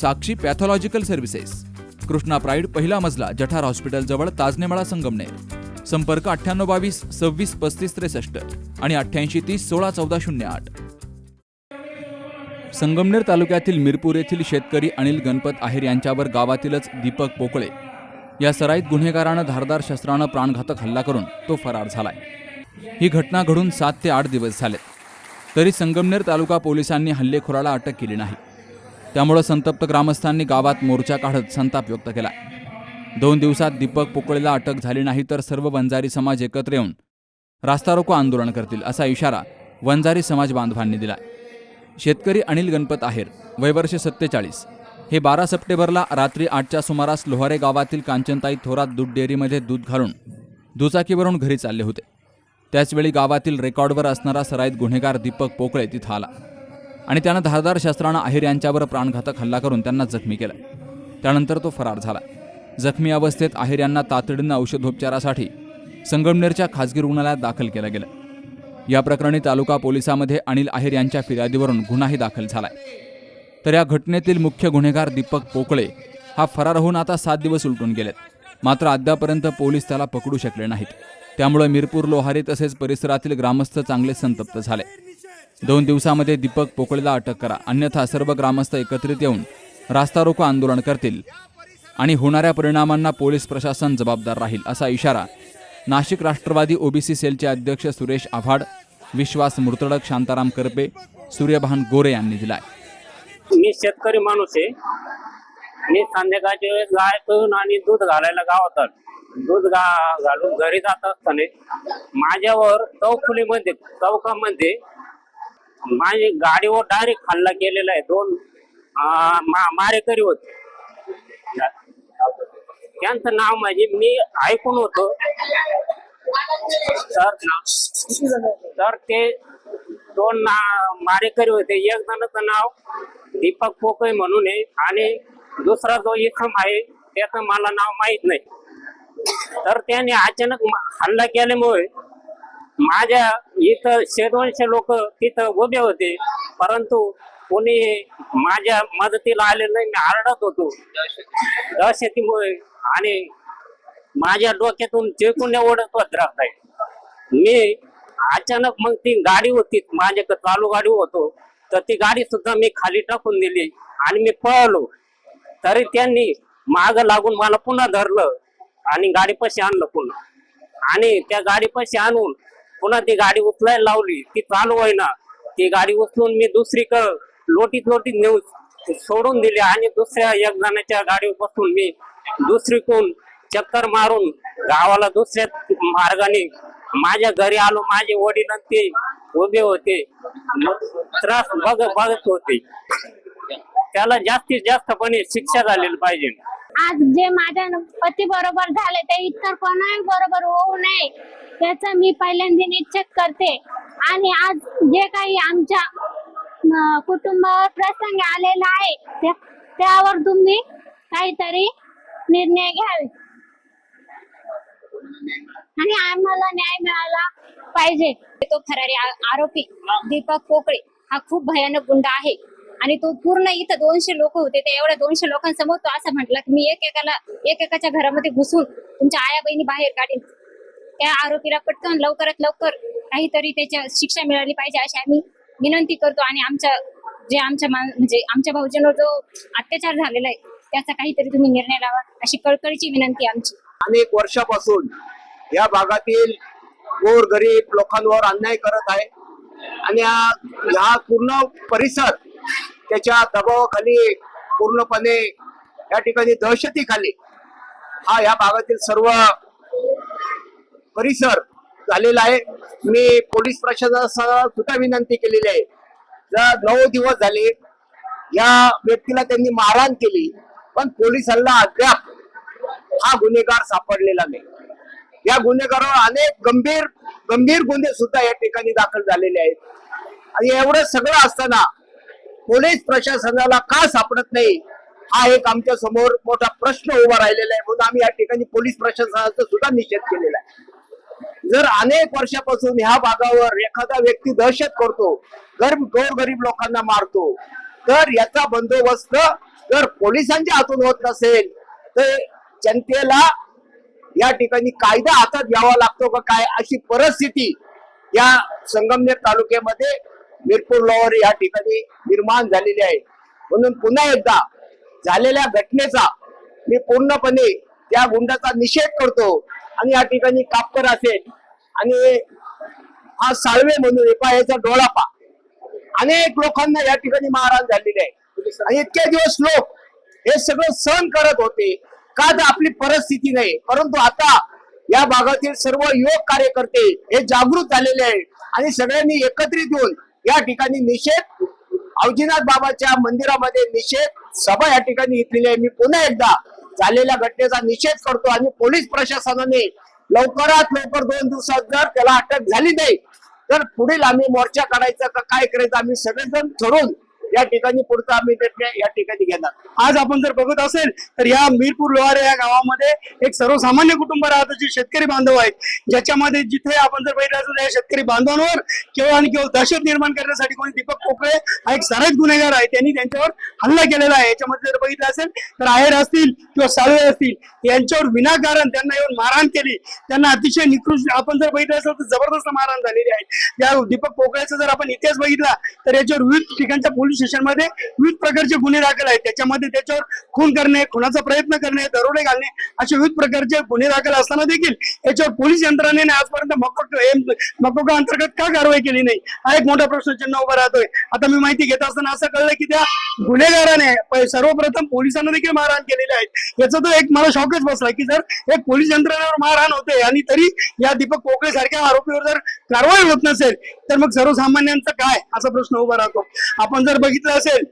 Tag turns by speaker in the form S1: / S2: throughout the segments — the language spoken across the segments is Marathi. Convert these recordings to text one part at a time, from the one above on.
S1: Sakshi pathological services. Krishna pride पहिला मजला जठार हॉस्पिटलजवळ ताजनेमाळा संगमनेर. संपर्क अठ्ठ्याण्णव बावीस सव्वीस पस्तीस त्रेसष्ट आणि अठ्ठ्याऐंशी तीस सोळा चौदा शून्य आठ. संगमनेर तालुक्यातील मिरपूर येथील शेतकरी अनिल गणपत आहेर यांच्यावर गावातीलच दीपक पोकळे. या सराईत गुन्हेगारानं धारदार शस्त्रानं प्राणघातक हल्ला करून तो फरार झालाय. ही घटना घडून सात ते आठ दिवस झालेत. तरी संगमनेर तालुका पोलिसांनी हल्लेखोराला अटक केली नाही. त्यामुळं संतप्त ग्रामस्थांनी गावात मोर्चा काढत संताप व्यक्त केला. दोन दिवसात दीपक पोकळेला अटक झाली नाही तर सर्व वंजारी समाज एकत्र येऊन रास्ता रोको आंदोलन करतील असा इशारा वंजारी समाज बांधवांनी दिला. शेतकरी अनिल गणपत आहेर वयवर्ष सत्तेचाळीस. हे बारा सप्टेंबरला रात्री आठच्या सुमारास लोहारे गावातील कांचनताई थोरात दूध डेअरीमध्ये दूध घालून दुचाकीवरून घरी चालले होते. त्याचवेळी गावातील रेकॉर्डवर असणारा सराईत गुन्हेगार दीपक पोकळे तिथं आला. आणि त्यानं धारदार शस्त्रानं अहिर यांच्यावर प्राणघातक हल्ला करून त्यांना जखमी केला. त्यानंतर तो फरार झाला. जखमी अवस्थेत अहिर यांना तातडीनं औषधोपचारासाठी संगमनेरच्या खाजगी रुग्णालयात दाखल केलं गेलं. या प्रकरणी तालुका पोलिसामध्ये अनिल अहिर यांच्या फिर्यादीवरून गुन्हाही दाखल झालाय. तर या घटनेतील मुख्य गुन्हेगार दीपक पोकळे हा फरार होऊन आता सात दिवस उलटून गेलेत. मात्र अद्यापर्यंत पोलीस त्याला पकडू शकले नाहीत. त्यामुळे मिरपूर लोहारी तसेच परिसरातील ग्रामस्थ चांगले संतप्त झाले. दोन दिवसामध्ये दीपक पोकळेला अटक करा. अन्यथा सर्व ग्रामस्थ एकत्रित येऊन रास्ता रोको आंदोलन करतील आणि होणाऱ्या परिणामांना पोलीस प्रशासन जबाबदार राहील असा इशारा नाशिक राष्ट्रवादी ओबीसी सेलचे अध्यक्ष सुरेश आव्हाड विश्वास मृतडक शांताराम करपे सूर्यभान गोरे यांनी दिलाय.
S2: मी शेतकरी माणूस आहे. मी संध्याकाळच्या वेळेस गाय पिऊन आणि दूध घालायला गावात दूध गा घालून घरी जात असताना माझ्यावर चौफुलीमध्ये चौकामध्ये माझी गाडीवर डायरेक्ट हल्ला केलेला आहे. दोन मा- मारेकरी होते. त्यांचं नाव म्हणजे मी ऐकून होतो. तर तर ते दोन ना मारेकरी होते. एक जणाचं नाव दीपक पोकळे म्हणून आहे आणि दुसरा जो इथम आहे त्याचं मला नाव माहीत नाही. तर त्याने अचानक हल्ला केल्यामुळे माझ्या इथं शेदवंश लोक तिथं उभे होते परंतु कोणी माझ्या मदतीला आले नाही मी आरडत होतो. दहशतीमुळे आणि माझ्या डोक्यातून चिरकुंड ओढत होत आहे मी अचानक मग ती गाडी होती माझ्याकडे चालू गाडी होतो तर ती गाडी सुद्धा मी खाली टाकून दिली आणि मी पळलो. तरी त्यांनी माग लागून मला पुन्हा धरलं आणि गाडीपाशी आणलं पुन्हा. आणि त्या गाडीपाशी आणून पुन्हा ती गाडी उचलायला लावली. ती चालू ना ती गाडी उचलून मी दुसरीकडं लोटीत लोटीत नेऊन सोडून दिली आणि दुसऱ्या एक जणाच्या गाडीवर बसून मी दुसरीकडून चक्कर मारून गावाला दुसऱ्या मार्गाने माझ्या घरी आलो. माझे वडील ते उभे होते. त्रास बघ बघत होते. त्याला जास्तीत जास्तपणे शिक्षा झालेली पाहिजे.
S3: आज जे माझ्या पती बरोबर झाले ते इतर कोणाही बरोबर होऊ नये त्याचा मी पहिल्यांदा निश्चित करते. आणि आज जे काही आमच्या कुटुंबावर प्रसंग आलेला आहे त्या- त्यावर तुम्ही काहीतरी निर्णय घ्यावे. आणि आम्हाला न्याय मिळाला पाहिजे.
S4: तो फरारी आरोपी दीपक पोकळे हा खूप भयानक गुंड आहे. आणि तो पूर्ण इथं दोनशे लोक होते. ते एवढ्या दोनशे लोकांसमोर तो असं म्हटला की मी एकेकाला एकेकाच्या घरामध्ये घुसून तुमच्या आया बहिणी बाहेर काढीन. त्या आरोपीला पटकन लवकरात लवकर काहीतरी त्याच्या शिक्षा मिळाली पाहिजे अशी आम्ही विनंती करतो. आणि आमच्या जे आमच्या म्हणजे आमच्या भाऊजींवर जो अत्याचार झालेला आहे त्याचा काहीतरी तुम्ही निर्णय लावा अशी कळकळीची विनंती आमची.
S5: अनेक वर्षापासून या भागातील गोर गरीब लोकांवर अन्याय करत आहे. आणि हा हा पूर्ण परिसर त्याच्या दबावाखाली पूर्णपणे या ठिकाणी दहशतीखाली हा या भागातील सर्व परिसर झालेला आहे. मी पोलीस प्रशासनासह सुद्धा विनंती केलेली आहे. जर नऊ दिवस झाले या व्यक्तीला त्यांनी मारहाण केली पण पोलिसांना अद्याप हा गुन्हेगार सापडलेला नाही. या गुन्हेगारावर अनेक गंभीर गंभीर गुन्हे सुद्धा या ठिकाणी दाखल झालेले आहेत. आणि एवढं सगळं असताना पोलीस प्रशासनाला का सापडत नाही? हा एक आमच्यासमोर मोठा प्रश्न उभा राहिलेला आहे. म्हणून आम्ही या ठिकाणी पोलीस प्रशासनाचा सुद्धा निषेध केलेला आहे. जर अनेक वर्षापासून ह्या भागावर एखादा व्यक्ती दहशत करतो तर गोरगरीब लोकांना मारतो तर याचा बंदोबस्त जर पोलिसांच्या हातून होत नसेल तर जनतेला या ठिकाणी कायदा हातात घ्यावा लागतो का काय अशी परिस्थिती या संगमनेर तालुक्यामध्ये मिरपूर लोअर या ठिकाणी निर्माण झालेली आहे. म्हणून पुन्हा एकदा झालेल्या घटनेचा मी पूर्णपणे त्या गुंडाचा निषेध करतो आणि या ठिकाणी कापकर असेल आणि हा साळवे म्हणून एका याचा डोळापा अनेक लोकांना या ठिकाणी मारहाण झालेली आहे. आणि इतके दिवस लोक हे सगळं सहन करत होते. का तर आपली परिस्थिती नाही. परंतु आता या भागातील सर्व युवक कार्यकर्ते हे जागृत झालेले आहे आणि सगळ्यांनी एकत्रित येऊन या ठिकाणी निषेध. अवजीनाथ बाबाच्या मंदिरामध्ये निषेध. सभा या ठिकाणी घेतलेली आहे. मी पुन्हा एकदा झालेल्या घटनेचा निषेध करतो आणि पोलीस प्रशासनाने लवकरात लवकर दोन दिवसात जर त्याला अटक झाली नाही तर पुढील आम्ही मोर्चा काढायचा का काय करायचं आम्ही सगळेजण ठरवून या ठिकाणी पुढचा आम्ही निर्णय या ठिकाणी घेणार.
S6: आज आपण जर बघत असेल तर या मीरपूर लोहारे या गावामध्ये एक सर्वसामान्य कुटुंब राहत जे शेतकरी बांधव आहेत. ज्याच्यामध्ये जिथे आपण जर बघितलं असेल या शेतकरी बांधवांवर केवळ आणि केवळ दहशत निर्माण करण्यासाठी कोणी दीपक कोकळे हा एक सराईत गुन्हेगार आहे. त्यांनी त्यांच्यावर हल्ला केलेला आहे. याच्यामध्ये जर बघितलं असेल तर आहेर असतील किंवा साळवे असतील यांच्यावर विनाकारण त्यांना येऊन मारहाण केली. त्यांना अतिशय निकृष्ट आपण जर बघितलं असेल तर जबरदस्त मारहाण झालेली आहे. त्या दीपक कोकळेचा जर आपण इतिहास बघितला तर याच्यावर विविध ठिकाणच्या पोलीस स्टेशनमध्ये विविध प्रकारचे गुन्हे दाखल आहेत. त्याच्यामध्ये त्याच्यावर खून करणे खुनाचा प्रयत्न करणे दरोडे घालणे असे विविध प्रकारचे गुन्हे दाखल असताना देखील याच्यावर पोलीस यंत्रणेने आजपर्यंत मकोक मकोका अंतर्गत का कारवाई केली नाही? हा एक मोठा प्रश्नचिन्ह उभा राहतोय. आता मी माहिती घेत असताना असं कळलं की त्या गुन्हेगाराने सर्वप्रथम पोलिसांना देखील मारहाण केलेली आहे. याचा तो एक मला शॉकच बसला की जर एक पोलीस यंत्रणेवर मारहाण होते आणि तरी या दीपक कोकळे सारख्या आरोपीवर जर कारवाई होत नसेल तर मग सर्वसामान्यांचं काय? असा प्रश्न उभा राहतो. आपण जर बघितलं असेल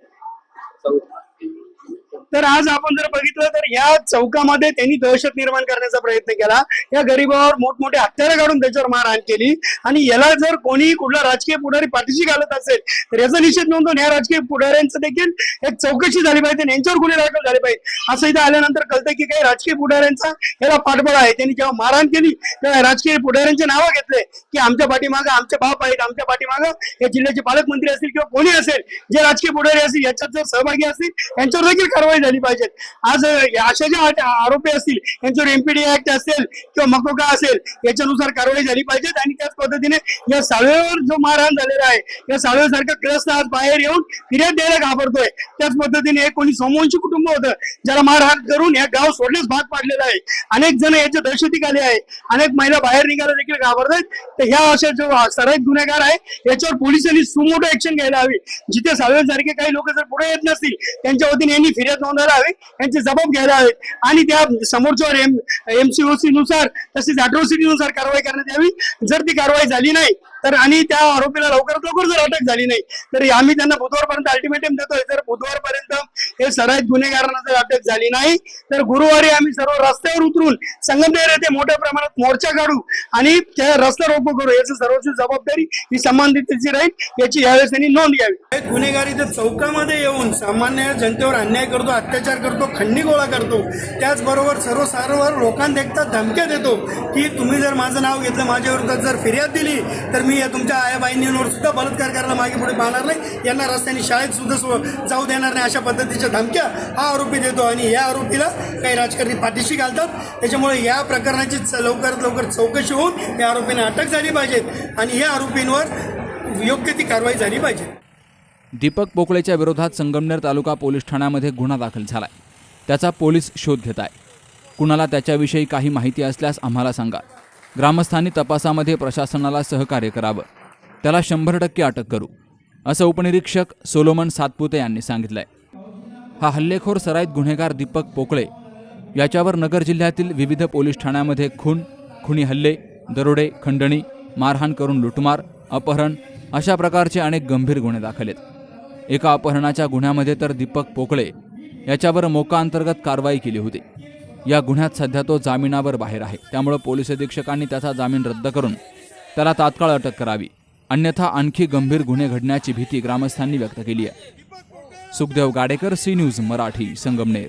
S6: तर आज आपण जर बघितलं तर या चौकामध्ये त्यांनी दहशत निर्माण करण्याचा प्रयत्न केला. या गरीबावर मोठमोठे हत्यारं काढून त्याच्यावर मारहाण केली. आणि याला जर कोणी कुठला राजकीय पुढारी पाठीशी घालत असेल तर याचा निषेध नोंदवून या राजकीय पुढाऱ्यांचं देखील एक चौकशी झाली पाहिजे यांच्यावर गुन्हे दाखल झाले पाहिजे. असं इथं आल्यानंतर कळतं की काही राजकीय पुढाऱ्यांचा याला पाठबळ आहे. त्यांनी जेव्हा मारहाण केली तेव्हा राजकीय पुढाऱ्यांचे नावं घेतले की आमच्या पाठीमागं आमचे बाप आहेत आमच्या पाठीमागं या जिल्ह्याचे पालकमंत्री असतील किंवा कोणी असेल जे राजकीय पुढारी असतील याच्यात जर सहभागी असतील यांच्यावर देखील कारवाई झाली पाहिजे. आज अशा ज्या आरोपी असतील यांच्यावर एमपीडी ऍक्ट असेल किंवा मकोका असेल याच्यानुसार कारवाई झाली पाहिजे आणि त्याच पद्धतीने या साळवेवर जो मारहाण झालेला आहे या साळवेसारखा ग्रस्त आज बाहेर येऊन फिर्याद द्यायला घाबरतोय. त्याच पद्धतीने हे कोणी सोमवंशी कुटुंब होतं ज्याला मारहाण करून या गाव सोडण्यास भाग पाडलेला आहे. अनेक जण याच्या दहशती आले आहे अनेक महिला बाहेर निघायला देखील घाबरत आहेत तर ह्या अशा जो सराईत गुन्हेगार आहे याच्यावर पोलिसांनी सुमोटो ऍक्शन घ्यायला हवी. जिथे साळवेसारखे काही लोक जर पुढे येत नसतील त्यांच्या वतीने यांनी फिर्याद नोंदायला हवी यांचे जबाब घ्यायला हवे. आणि त्या समोरच्यावर एम एमसीओसी नुसार तसेच अट्रॉसिटी नुसार कारवाई करण्यात यावी. जर ती कारवाई झाली नाही तर आणि त्या आरोपीला लवकरात लवकर जर अटक झाली नाही तर आम्ही त्यांना बुधवारपर्यंत अल्टिमेटम देतोय. जर बुधवारपर्यंत हे सराईत गुन्हेगारांना जर अटक झाली नाही तर गुरुवारी आम्ही सर्व रस्ते करून संगमनेर येथे मोठ्या प्रमाणात मोर्चा काढू आणि त्या रस्ता रोको करू. याची सर्वोच्च जबाबदारी ही संबंधितची राहील याची यावेळेस त्यांनी नोंद घ्यावी. गुन्हेगारी तर चौकामध्ये येऊन सामान्य जनतेवर अन्याय करतो अत्याचार करतो खंडी गोळा करतो. त्याचबरोबर सर्व सर्व लोकांदेखता धमक्या देतो की तुम्ही जर माझं नाव घेतलं माझ्या जर फिर्याद दिली तर मी या तुमच्या आया बहिणींवर सुद्धा बलात्कार करायला मागे पुढे पाहणार नाही. यांना रस्त्याने शाळेत सुद्धा जाऊ देणार नाही अशा पद्धतीच्या धमक्या हा आरोपी देतो आणि या आरोपीला काही राजकारणी पाठीशी घालतात. त्याच्यामुळे या प्रकरणाची च- लवकरात लवकर चौकशी होऊन या आरोपींना अटक झाली पाहिजेत आणि या आरोपींवर योग्य ती कारवाई झाली पाहिजे.
S1: दीपक पोकळेच्या विरोधात संगमनेर तालुका पोलीस ठाण्यामध्ये गुन्हा दाखल झालाय. त्याचा पोलीस शोध घेत आहे कुणाला त्याच्याविषयी काही माहिती असल्यास आम्हाला सांगा. ग्रामस्थांनी तपासामध्ये प्रशासनाला सहकार्य करावं. त्याला शंभर टक्के अटक करू. असं उपनिरीक्षक सोलोमन सातपुते यांनी सांगितलंय. हा हल्लेखोर सराईत गुन्हेगार दीपक पोकळे याच्यावर नगर जिल्ह्यातील विविध पोलीस ठाण्यामध्ये खून खुनी हल्ले दरोडे खंडणी मारहाण करून लुटमार अपहरण अशा प्रकारचे अनेक गंभीर गुन्हे दाखल आहेत. एका अपहरणाच्या गुन्ह्यामध्ये तर दीपक पोकळे याच्यावर मोका अंतर्गत कारवाई केली होती. या गुन्ह्यात सध्या तो जामिनावर बाहेर आहे. त्यामुळे पोलीस अधीक्षकांनी त्याचा जामीन रद्द करून त्याला तात्काळ अटक करावी. अन्यथा आणखी गंभीर गुन्हे घडण्याची भीती ग्रामस्थांनी व्यक्त केली आहे. Sukhdev Gadekar C news Marathi Sangamner.